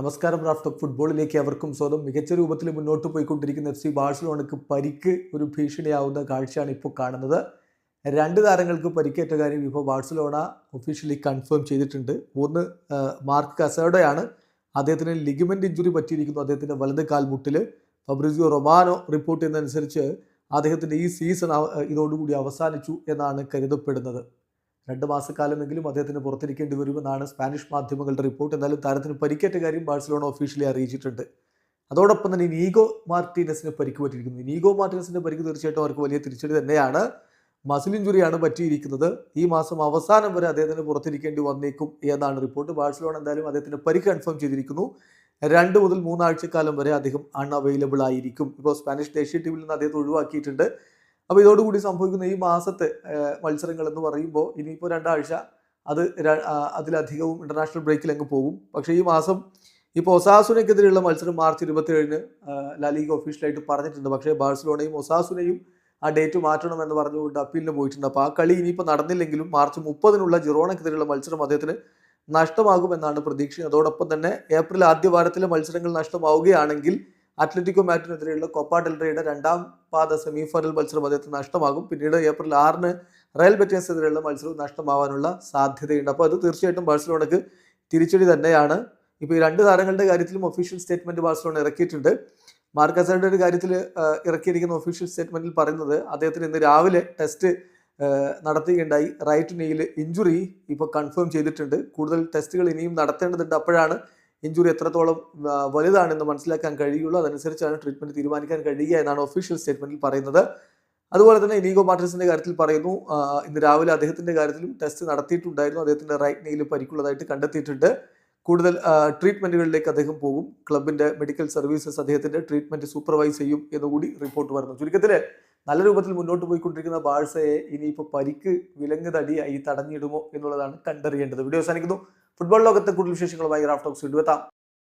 നമസ്കാരം റാഫ്റ്റ് ഫുട്ബോളിലേക്ക് അവർക്കും സ്വന്തം മികച്ച രൂപത്തിൽ മുന്നോട്ട് പോയിക്കൊണ്ടിരിക്കുന്ന എഫ് സി ബാഴ്സലോണക്ക് പരിക്ക് ഒരു ഭീഷണിയാവുന്ന കാഴ്ചയാണ് ഇപ്പോൾ കാണുന്നത്. രണ്ട് താരങ്ങൾക്ക് പരിക്കേറ്റ കാര്യം ഇപ്പോൾ ബാഴ്സലോണ ഒഫീഷ്യലി കൺഫേം ചെയ്തിട്ടുണ്ട്. ഒന്ന് മാർക്ക് കസേഡോയാണ്. അദ്ദേഹത്തിന് ലിഗമെന്റ് ഇഞ്ചുറി പറ്റിയിരിക്കുന്നു അദ്ദേഹത്തിന്റെ വലത് കാൽമുട്ടിൽ ഫബ്രിസിയോ റൊമാനോ റിപ്പോർട്ട് ചെയ്യുന്നതനുസരിച്ച് അദ്ദേഹത്തിന്റെ ഈ സീസൺ ഇതോടുകൂടി അവസാനിച്ചു എന്നാണ് കരുതപ്പെടുന്നത്. രണ്ട് മാസക്കാലമെങ്കിലും അദ്ദേഹത്തിന് പുറത്തിരിക്കേണ്ടി വരുമെന്നാണ് സ്പാനിഷ് മാധ്യമങ്ങളുടെ റിപ്പോർട്ട്. എന്നാലും താരത്തിന് പരിക്കേറ്റ കാര്യം ബാഴ്സലോണ ഒഫീഷ്യലി അറിയിച്ചിട്ടുണ്ട്. അതോടൊപ്പം തന്നെ നീഗോ മാർട്ടീനസിന് പരിക്ക് പറ്റിയിരിക്കുന്നു നീഗോ മാർട്ടീനസിന്റെ പരിക്ക് തീർച്ചയായിട്ടും അവർക്ക് വലിയ തിരിച്ചടി തന്നെയാണ്. മസിൽ ഇഞ്ചുറിയാണ് പറ്റിയിരിക്കുന്നത്. ഈ മാസം അവസാനം വരെ അദ്ദേഹത്തിന് പുറത്തിരിക്കേണ്ടി വന്നേക്കും എന്നാണ് റിപ്പോർട്ട്. ബാഴ്സലോണ എന്തായാലും അദ്ദേഹത്തിന് പരിക്ക് കൺഫേം ചെയ്തിരിക്കുന്നു. രണ്ട് മുതൽ മൂന്നാഴ്ചക്കാലം വരെ അദ്ദേഹം അൺഅവൈലബിൾ ആയിരിക്കും. ഇപ്പോൾ സ്പാനിഷ് ദേശീയ ടീമിൽ നിന്ന് അദ്ദേഹത്തെ ഒഴിവാക്കിയിട്ടുണ്ട്. അപ്പോൾ ഇതോടുകൂടി സംഭവിക്കുന്ന ഈ മാസത്തെ മത്സരങ്ങൾ എന്ന് പറയുമ്പോൾ ഇനിയിപ്പോൾ രണ്ടാഴ്ച അത് അതിലധികവും ഇന്റർനാഷണൽ ബ്രേക്കിൽ അങ്ങ് പോകും. പക്ഷേ ഈ മാസം ഇപ്പോൾ ഒസാസുനയ്ക്കെതിരെയുള്ള മത്സരം മാർച്ച് ഇരുപത്തിയേഴിന് ലാലീഗ് ഒഫീഷ്യലായിട്ട് പറഞ്ഞിട്ടുണ്ട്. പക്ഷേ ബാഴ്സലോണയും ഒസാസുനയും ആ ഡേറ്റ് മാറ്റണമെന്ന് പറഞ്ഞുകൊണ്ട് അപ്പീലിന് പോയിട്ടുണ്ട്. അപ്പോൾ ആ കളി ഇനിയിപ്പോൾ നടന്നില്ലെങ്കിലും മാർച്ച് മുപ്പതിനുള്ള ജിറോണക്കെതിരെയുള്ള മത്സരം അദ്ദേഹത്തിന് നഷ്ടമാകുമെന്നാണ് പ്രതീക്ഷ. അതോടൊപ്പം തന്നെ ഏപ്രിൽ ആദ്യ വാരത്തിലെ മത്സരങ്ങൾ നഷ്ടമാവുകയാണെങ്കിൽ അത്ലറ്റിക്കോ മാറ്റിനെതിരെയുള്ള കൊപ്പ ഡെൽറയുടെ രണ്ടാം പാദ സെമി ഫൈനൽ മത്സരം അദ്ദേഹത്തിന് നഷ്ടമാകും. പിന്നീട് ഏപ്രിൽ ആറിന് റയൽ ബെറ്റേഴ്സിനെതിരെയുള്ള മത്സരവും നഷ്ടമാവാനുള്ള സാധ്യതയുണ്ട്. അപ്പോൾ അത് തീർച്ചയായിട്ടും ബാഴ്സലോണക്ക് തിരിച്ചടി തന്നെയാണ്. ഇപ്പോൾ ഈ രണ്ട് താരങ്ങളുടെ കാര്യത്തിലും ഒഫീഷ്യൽ സ്റ്റേറ്റ്മെന്റ് ബാഴ്സലോണ ഇറക്കിയിട്ടുണ്ട്. മാർക്കസറുടെ ഒരു കാര്യത്തിൽ ഇറക്കിയിരിക്കുന്ന ഒഫീഷ്യൽ സ്റ്റേറ്റ്മെന്റിൽ പറയുന്നത് അദ്ദേഹത്തിന് ഇന്ന് രാവിലെ ടെസ്റ്റ് നടത്തുകയുണ്ടായി. റൈറ്റ് നീയിൽ ഇഞ്ചുറി ഇപ്പോൾ കൺഫേം ചെയ്തിട്ടുണ്ട്. കൂടുതൽ ടെസ്റ്റുകൾ ഇനിയും നടത്തേണ്ടതുണ്ട്. അപ്പോഴാണ് ഇഞ്ചുറി എത്രത്തോളം വലുതാണെന്ന് മനസ്സിലാക്കാൻ കഴിയുള്ളൂ. അതനുസരിച്ചാണ് ട്രീറ്റ്മെന്റ് തീരുമാനിക്കാൻ കഴിയുക എന്നാണ് ഒഫീഷ്യൽ സ്റ്റേറ്റ്മെന്റിൽ പറയുന്നത്. അതുപോലെ തന്നെ ഇനീഗോ മാർട്ടിൻസിന്റെ കാര്യത്തിൽ പറയുന്നു ഇന്ന് രാവിലെ അദ്ദേഹത്തിന്റെ കാര്യത്തിലും ടെസ്റ്റ് നടത്തിയിട്ടുണ്ടായിരുന്നു. അദ്ദേഹത്തിന്റെ റൈറ്റ് നെയിൽ പരിക്കുള്ളതായിട്ട് കണ്ടെത്തിയിട്ടുണ്ട്. കൂടുതൽ ട്രീറ്റ്മെന്റുകളിലേക്ക് അദ്ദേഹം പോകും. ക്ലബിന്റെ മെഡിക്കൽ സർവീസസ് അദ്ദേഹത്തിന്റെ ട്രീറ്റ്മെന്റ് സൂപ്പർവൈസ് ചെയ്യും എന്നുകൂടി റിപ്പോർട്ട് വരുന്നു. ചുരുക്കത്തിൽ നല്ല രൂപത്തിൽ മുന്നോട്ട് പോയിക്കൊണ്ടിരിക്കുന്ന ബാഴ്സയെ ഇനിയിപ്പോൾ പരിക്ക് വിലങ്ങ് തടിയായി തടഞ്ഞിടുമോ എന്നുള്ളതാണ് കണ്ടറിയേണ്ടത്. വീഡിയോ അവസാനിക്കുന്നു. ഫുട്ബോൾ ലോകത്തെ കൂടുതൽ വിശേഷങ്ങളുമായി റാഫ്റ്റോക്സ് ഇടുവെത്താം